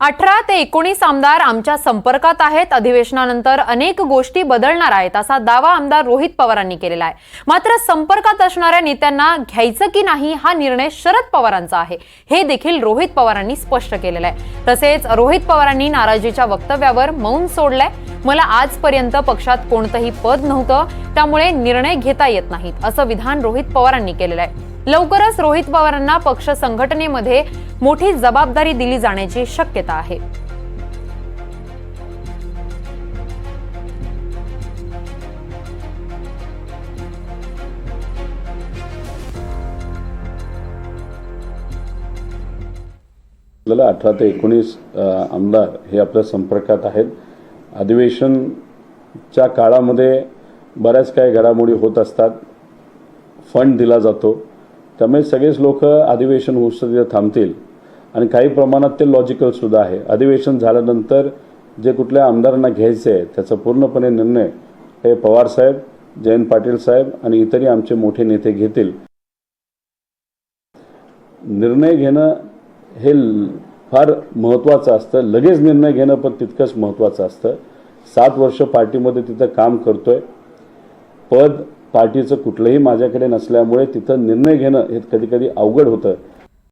अठरा ते एकोणीस आमदार आमच्या संपर्कात आहेत. अधिवेशनानंतर अनेक गोष्टी बदलणार आहेत असा दावा आमदार रोहित पवारांनी केलेला आहे. मात्र संपर्कात असणाऱ्या नेत्यांना घ्यायचं की नाही हा निर्णय शरद पवारांचा आहे. हे देखील रोहित पवारांनी स्पष्ट केलेलं आहे. तसेच रोहित पवारांनी नाराजीच्या वक्तव्यावर मौन सोडलंय. मला आजपर्यंत पक्षात कोणतंही पद नव्हतं. त्यामुळे निर्णय घेता येत नाहीत असं विधान रोहित पवारांनी केलेलं आहे. लवकरच रोहित पवारांना पक्ष संघटनेमध्ये मोठी जबाबदारी दिली जाण्याची शक्यता आहे. आपल्याला अठरा ते एकोणीस आमदार हे आपल्या संपर्कात आहेत. अधिवेशनच्या काळामध्ये बऱ्याच काही घडामोडी होत असतात. फंड दिला जातो. त्यामुळे सगळेच लोक अधिवेशन होऊस थांबतील. आणि काही प्रमाणात ते लॉजिकल सुद्धा आहे. अधिवेशन झाल्यानंतर जे कुठल्या आमदारांना घ्यायचे आहे त्याचा पूर्णपणे निर्णय हे पवारसाहेब जयंत पाटील साहेब आणि इतरही आमचे मोठे नेते घेतील. निर्णय घेणं हे फार महत्त्वाचं असतं. लगेच निर्णय घेणं पण तितकंच महत्त्वाचं असतं. सात वर्ष पार्टीमध्ये तिथं काम करतोय. पद पार्टीचं कुठलंही माझ्याकडे नसल्यामुळे तिथं निर्णय घेणं हे कधी कधी अवघड होतं.